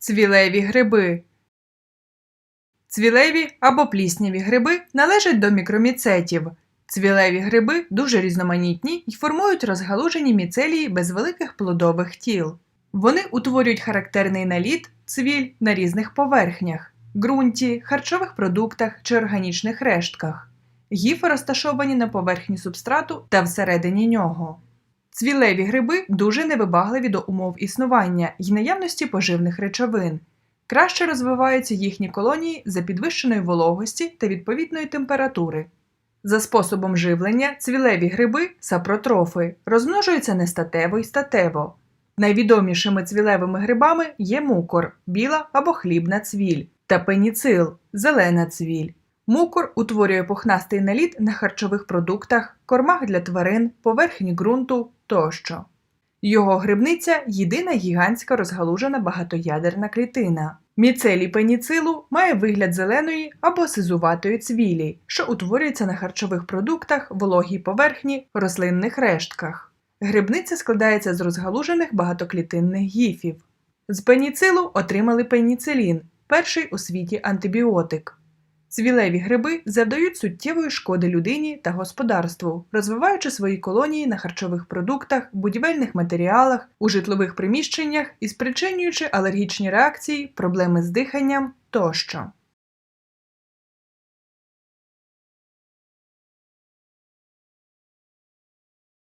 Цвілеві гриби. Цвілеві або плісняві гриби належать до мікроміцетів. Цвілеві гриби дуже різноманітні і формують розгалужені міцелії без великих плодових тіл. Вони утворюють характерний наліт цвіль на різних поверхнях ґрунті, харчових продуктах чи органічних рештках. Гіфи розташовані на поверхні субстрату та всередині нього. Цвілеві гриби дуже невибагливі до умов існування і наявності поживних речовин. Краще розвиваються їхні колонії за підвищеної вологості та відповідної температури. За способом живлення цвілеві гриби сапротрофи розмножуються нестатево і статево. Найвідомішими цвілевими грибами є мукор, біла або хлібна цвіль, та пеніцил, зелена цвіль. Мукор утворює пухнастий наліт на харчових продуктах, кормах для тварин, поверхні ґрунту тощо. Його грибниця єдина гігантська розгалужена багатоядерна клітина. Міцелій пеніцилу має вигляд зеленої або сизуватої цвілі, що утворюється на харчових продуктах, вологій поверхні, рослинних рештках. Грибниця складається з розгалужених багатоклітинних гіфів. З пеніцилу отримали пеніцилін, перший у світі антибіотик. Цвілеві гриби завдають суттєвої шкоди людині та господарству, розвиваючи свої колонії на харчових продуктах, будівельних матеріалах, у житлових приміщеннях і спричинюючи алергічні реакції, проблеми з диханням тощо.